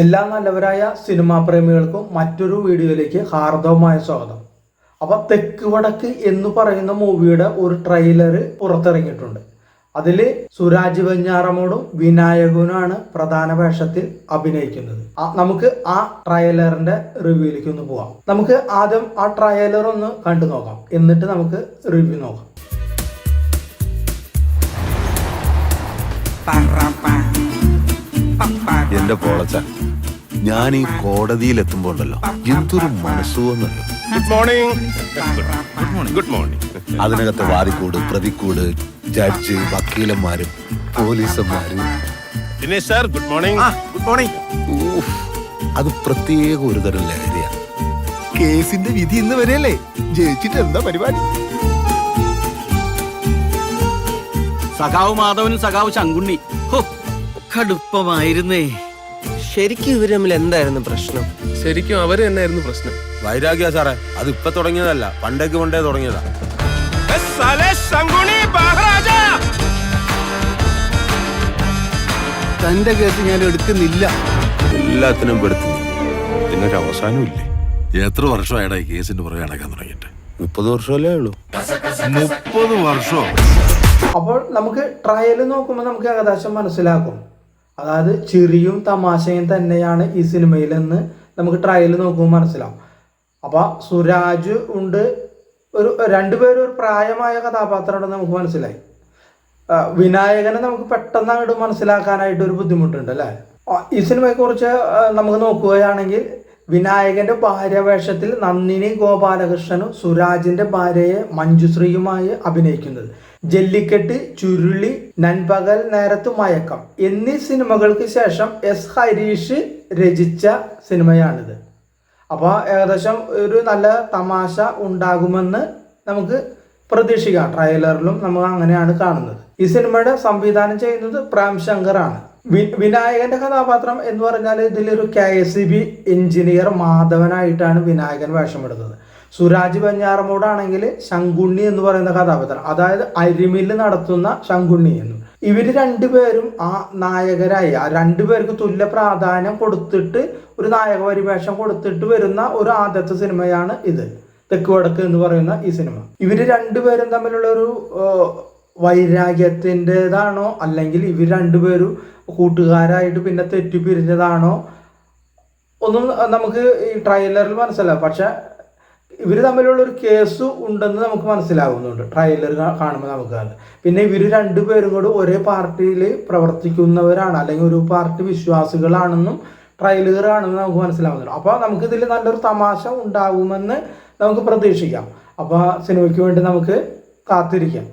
എല്ലാ നല്ലവരായ സിനിമാ പ്രേമികൾക്കും മറ്റൊരു വീഡിയോയിലേക്ക് ഹാർദവമായ സ്വാഗതം. അപ്പൊ തെക്ക് വടക്ക് എന്ന് പറയുന്ന മൂവിയുടെ ഒരു ട്രെയിലർ പുറത്തിറങ്ങിയിട്ടുണ്ട്. അതിൽ സുരാജ് വെഞ്ഞാറമോടും വിനായകനുമാണ് പ്രധാന വേഷത്തിൽ അഭിനയിക്കുന്നത്. നമുക്ക് ആ ട്രയലറിന്റെ റിവ്യൂയിലേക്ക് ഒന്ന് പോവാം. നമുക്ക് ആദ്യം ആ ട്രയലർ ഒന്ന് കണ്ടു നോക്കാം. എന്നിട്ട് നമുക്ക് റിവ്യൂ നോക്കാം. എന്റെ പോളച്ച ഞാൻ ഈ കോടതിയിൽ എത്തുമ്പോ ഉണ്ടല്ലോ എന്തൊരു മനസ്സുവെന്നല്ലോ. ഗുഡ് മോർണിംഗ് ഗുഡ് മോർണിംഗ് അതിനകത്തെ വാദിക്കൂട് പ്രതിക്കൂട് ജഡ്ജ് വക്കീലന്മാരും പോലീസന്മാരും. Dinesh sir good morning good morning അത് പ്രത്യേക ഒരു തരം ലഹരിയാ. കേസിന്റെ വിധി ഇന്ന് വരെയല്ലേ? ജയിച്ചിട്ട് എന്താ പരിപാടി? സഖാവ് മാധവനും സഖാവ് ശങ്കുണ്ണി. കടുപ്പമായിരുന്നേ. ശരിക്കും ഇവർ തമ്മിൽ എന്തായിരുന്നു പ്രശ്നം? ശരിക്കും അവർ തന്നെയായിരുന്നു പ്രശ്നം. വൈരാഗ്യ സാറേ അത് ഇപ്പൊ തുടങ്ങിയതല്ല. പണ്ടേക്ക് പണ്ടേ തുടങ്ങിയതാ. തന്റെ കേസ് ഞാൻ എടുക്കുന്നില്ല. എല്ലാത്തിനും പെടുത്തുന്നു. ഇതിനൊരു അവസാനം ഇല്ലേ എത്ര വർഷമായിടാ ഈ കേസിന്റെ പുറകെ നടക്കാൻ തുടങ്ങിയിട്ട്? മുപ്പത് വർഷമല്ലേ ഉള്ളൂ. മുപ്പത് വർഷം? അപ്പോൾ നമുക്ക് ട്രയൽ നോക്കുമ്പോൾ നമുക്ക് ഏകദേശം മനസ്സിലാക്കും അതായത് ചിരിയും തമാശയും തന്നെയാണ് ഈ സിനിമയിലെന്ന് നമുക്ക് ട്രയൽ നോക്കുമ്പോൾ മനസ്സിലാവും. അപ്പോൾ സുരാജ് ഉണ്ട് ഒരു രണ്ടുപേരും ഒരു പ്രായമായ കഥാപാത്രമുണ്ടെന്ന് നമുക്ക് മനസ്സിലായി. വിനായകനെ നമുക്ക് പെട്ടെന്ന് അങ്ങോട്ട് മനസ്സിലാക്കാനായിട്ട് ഒരു ബുദ്ധിമുട്ടുണ്ട് അല്ലേ? ഈ സിനിമയെക്കുറിച്ച് നമുക്ക് നോക്കുകയാണെങ്കിൽ വിനായകന്റെ ഭാര്യവേഷത്തിൽ നന്ദിനി ഗോപാലകൃഷ്ണനും സുരാജിന്റെ ഭാര്യയെ മഞ്ജുശ്രീയുമായി അഭിനയിക്കുന്നത്. ജല്ലിക്കെട്ട് ചുരുളി നൻപകൽ നേരത്തു മയക്കം എന്നീ സിനിമകൾക്ക് ശേഷം എസ് ഹരീഷ് രചിച്ച സിനിമയാണിത്. അപ്പോൾ ഏകദേശം ഒരു നല്ല തമാശ ഉണ്ടാകുമെന്ന് നമുക്ക് പ്രതീക്ഷിക്കാം ട്രailerലും നമ്മൾ അങ്ങനെയാണ് കാണുന്നത്. ഈ സിനിമയുടെ സംവിധാനം ചെയ്യുന്നത് പ്രാം ശങ്കർ ആണ് വിനായകന്റെ കഥാപാത്രം എന്ന് പറഞ്ഞാൽ ഇതിലൊരു K S C B engineer മാധവനായിട്ടാണ് Vinayakan വേഷമെടുത്തത് സുരാജ് വെഞ്ഞാറമൂടാണെങ്കിൽ ശങ്കുണ്ണി എന്ന് പറയുന്ന കഥാപാത്രം അതായത് അരിമില്ല് നടത്തുന്ന ശങ്കുണ്ണി എന്ന്. ഇവർ രണ്ടുപേരും ആ നായകരായി. ആ രണ്ടുപേർക്ക് തുല്യ പ്രാധാന്യം കൊടുത്തിട്ട് ഒരു നായക പരിവേഷം കൊടുത്തിട്ട് വരുന്ന ഒരു ആദ്യത്തെ സിനിമയാണ് ഇത്. തെക്ക് വടക്ക് എന്ന് പറയുന്ന ഈ സിനിമ. ഇവർ രണ്ടുപേരും തമ്മിലുള്ള ഒരു വൈരാഗ്യത്തിന്റെതാണോ? അല്ലെങ്കിൽ ഇവർ രണ്ടുപേരും കൂട്ടുകാരായിട്ട് പിന്നെ തെറ്റിപ്പിരിഞ്ഞതാണോ? ഒന്നും നമുക്ക് ഈ ട്രailerൽ മനസ്സിലാവും പക്ഷെ ഇവർ തമ്മിലുള്ള ഒരു കേസ് ഉണ്ടെന്ന് നമുക്ക് മനസ്സിലാകുന്നുണ്ട് ട്രയലർ കാണുമ്പോൾ നമുക്ക് പിന്നെ ഇവർ രണ്ടുപേരും കൂടി ഒരേ പാർട്ടിയിൽ പ്രവർത്തിക്കുന്നവരാണ്. അല്ലെങ്കിൽ ഒരു പാർട്ടി വിശ്വാസികളാണെന്നും കാണുമ്പോൾ നമുക്ക് മനസ്സിലാവുന്നുണ്ട്. അപ്പോൾ നമുക്കിതിൽ നല്ലൊരു തമാശ ഉണ്ടാകുമെന്ന് നമുക്ക് പ്രതീക്ഷിക്കാം. അപ്പോൾ സിനിമയ്ക്ക് വേണ്ടി നമുക്ക് കാത്തിരിക്കാം.